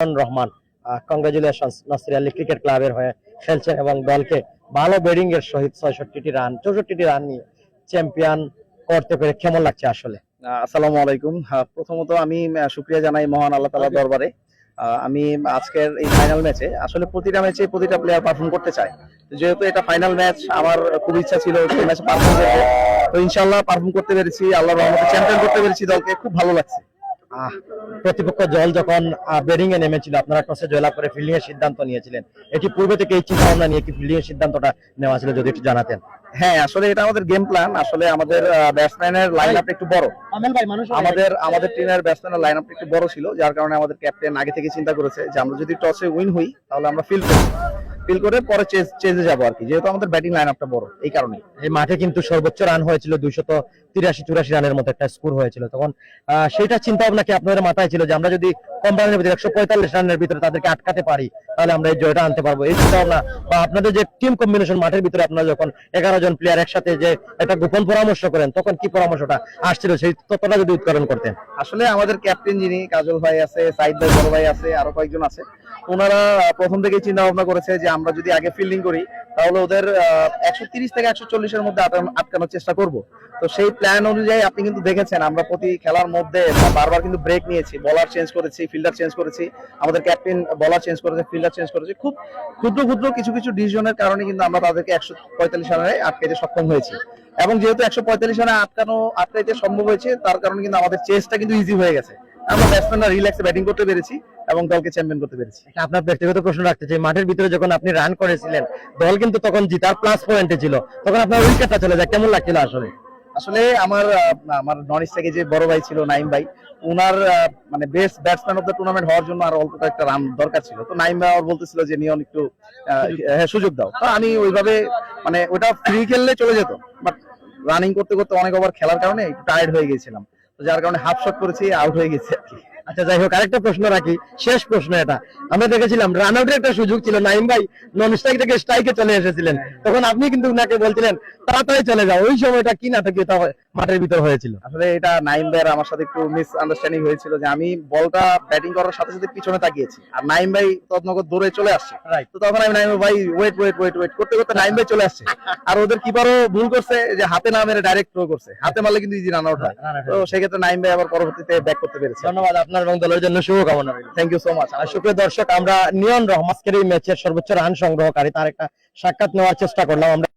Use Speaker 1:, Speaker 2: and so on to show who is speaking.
Speaker 1: Rahman congratulation Nasir Ali cricket ক্লাবের হয়ে খেলছেন এবং দলকে ভালো ব্যাটিং এর সহিত ছয়ষট্টিটি রান চৌষট্টিটি রান নিয়ে চ্যাম্পিয়ন করতে পেরে কেমন লাগছে আসলে?
Speaker 2: আসসালামু আলাইকুম। প্রথমত আমি আহ, শুকরিয়া জানাই মহান আল্লাহ তাআলার দরবারে। আমি আজকের এই ফাইনাল ম্যাচে আসলে প্রতিটা ম্যাচে প্রতিটা প্লেয়ার পারফর্ম করতে চায়। যেহেতু এটা ফাইনাল ম্যাচ আমার খুব ইচ্ছা ছিল ম্যাচে পারফর্ম করতে। তো ইনশাআল্লাহ পারফর্ম করতে পেরেছি আল্লাহ রহমতে চ্যাম্পিয়ন করতে পেরেছি দলকে খুব ভালো লাগছে।
Speaker 1: প্রতিপক্ষ দল যখন ব্যাটিং এ নেমেছিল আপনারা টসে জয়লাভ করে ফিল্ডিং এর সিদ্ধান্ত নিয়েছিলেন। এটি পূর্বে থেকে এই চিন্তা ভাবনা নিয়ে কি ফিল্ডিং এর সিদ্ধান্তটা নেওয়া ছিল যদি একটু জানাতেন।
Speaker 2: হ্যাঁ আসলে এটা আমাদের গেম প্ল্যান আসলে আমাদের ব্যাটসম্যানের লাইন আপটা একটু বড়। আমাদের আমাদের টিমের ব্যাটসম্যানের লাইন আপটা একটু বড় ছিল যার কারণে আমাদের ক্যাপ্টেন আগে থেকে চিন্তা করেছে যে আমরা যদি টসে উইন হই তাহলে আমরা ফিল করি ফিল করে পরে চেঞ্জে যাব আর কি। যেহেতু আমাদের ব্যাটিং লাইন আপটা বড় এই কারণে
Speaker 1: এই মাঠে কিন্তু সর্বোচ্চ রান হয়েছিল দুইশত তিরাশি চুরাশি রানের মতো একটা স্কোর হয়েছিল। তখন সেইটা চিন্তা ভাবনা কি আপনাদের মাথায় ছিল যে আমরা যদি কম রানের ভিতরে একশো পঁয়তাল্লিশ রানের ভিতরে তাদেরকে আটকাতে পারি তাহলে আমরা এই জয়টা আনতে পারব? এই চিন্তা ভাবনা বা আপনাদের যে টিম কম্বিনেশন মাঠের ভিতরে আপনারা যখন এগারো জন প্লেয়ার একসাথে যে একটা গোপন পরামর্শ করেন তখন কি পরামর্শটা আসছিল? সেই তথ্যটা যদি উৎকরণ করতেন।
Speaker 2: আসলে আমাদের ক্যাপ্টেন যিনি কাজল ভাই আছে সাইদ ভাই বড় ভাই আছে আরও কয়েকজন আছে। ওনারা প্রথম থেকেই চিন্তা ভাবনা করেছে যে আমরা যদি আগে ফিল্ডিং করি, তাহলে ওদের একশো তিরিশ থেকে একশো চল্লিশের মধ্যে আটকানোর চেষ্টা করব। তো সেই প্ল্যান অনুযায়ী আপনি কিন্তু দেখেছেন, আমরা প্রতি খেলার মধ্যে বারবার কিন্তু ব্রেক নিয়েছি বলার চেঞ্জ করেছি ফিল্ডার চেঞ্জ করেছি, আমাদের ক্যাপ্টেন বলার চেঞ্জ করেছে ফিল্ডার চেঞ্জ করেছে, খুব ক্ষুদ্র ক্ষুদ্র কিছু কিছু ডিসিশনের কারণে কিন্তু আমরা তাদেরকে একশো পঁয়তাল্লিশ রানে আটকাইতে সক্ষম হয়েছি। এবং যেহেতু একশো পঁয়তাল্লিশ রানে আটকানো, আটকাইতে সম্ভব হয়েছে, তার কারণে কিন্তু আমাদের চেসটা কিন্তু ইজি হয়ে গেছে। আমরা ব্যাটসম্যানরা রিল্যাক্সে ব্যাটিং করতে পেরেছি এবং দলকে চ্যাম্পিয়ন করতে পেরেছি।
Speaker 1: একটা আপনার ব্যক্তিগত প্রশ্ন রাখতে চাই মাঠের ভিতরে যখন আপনি রান করেছিলেন দল কিন্তু তখন জিতার প্লাস পয়েন্টে ছিল। তখন আপনার উইকেটটা চলে যায় কেমন লাগছিল আসলে?
Speaker 2: আসলে আমার আমার নন থেকে যে বড় ভাই ছিল নাইম ভাই ওনার মানে best batsman of the tournament হওয়ার জন্য আর অল্প একটা রান দরকার ছিল। তো নাইম ভাই আমার বলতেছিল যে নিয়ন একটু হ্যাঁ সুযোগ দাও। তো আমি ওইভাবে মানে ওটা ফ্রি খেললে চলে যেত বাট রানিং করতে করতে অনেক ওভার খেলার কারণে একটু টায়ার্ড হয়ে গেছিলাম যার কারণে হাফ শট করেছি আউট হয়ে গেছে
Speaker 1: আচ্ছা যাই হোক, আরেকটা প্রশ্ন রাখি। শেষ প্রশ্ন এটা। আমরা দেখেছিলাম রান আউটের একটা সুযোগ ছিল নাইম ভাই নন স্ট্রাইক থেকে স্ট্রাইকে চলে এসেছিলেন। তখন আপনি কিন্তু উনাকে বলছিলেন, তাড়াতাড়ি চলে যাও, ওই সময়টা কি নাটকীয়তা মাঠের ভিতর হয়েছিল।
Speaker 2: আসলে এটা নাইম ভাইয়ের আমার সাথে একটু মিস আন্ডারস্ট্যান্ডিং হয়েছিল যে আমি বলটা ব্যাটিং করার সাথে সাথে পিছনে তাকিয়েছি। আর নাইম ভাই তৎনগর দৌড়ে চলে আসছে। তো তখন আমি নাইম ভাই ওয়েট ওয়েট ওয়েট ওয়েট করতে করতে নাইম ভাই চলে আসছে। আর ওদের কিপারও ভুল করছে যে হাতে না মেরে ডাইরেক্ট থ্রো করছে। হাতে মারলে কিন্তু ইজি রান আউট হয়। তো সেক্ষেত্রে নাইম ভাই আবার পরবর্তীতে ব্যাক করতে পেরেছে।
Speaker 1: ধন্যবাদ আপনার এবং দলের জন্য শুভকামনা রইল।
Speaker 2: থ্যাংক ইউ সো মাচ
Speaker 1: আর সুপ্রিয় দর্শক আমরা নিয়ন রহমাসকের এই ম্যাচের সর্বোচ্চ রান সংগ্রহকারী তার একটা সাক্ষাৎ নেওয়ার চেষ্টা করলাম। আমরা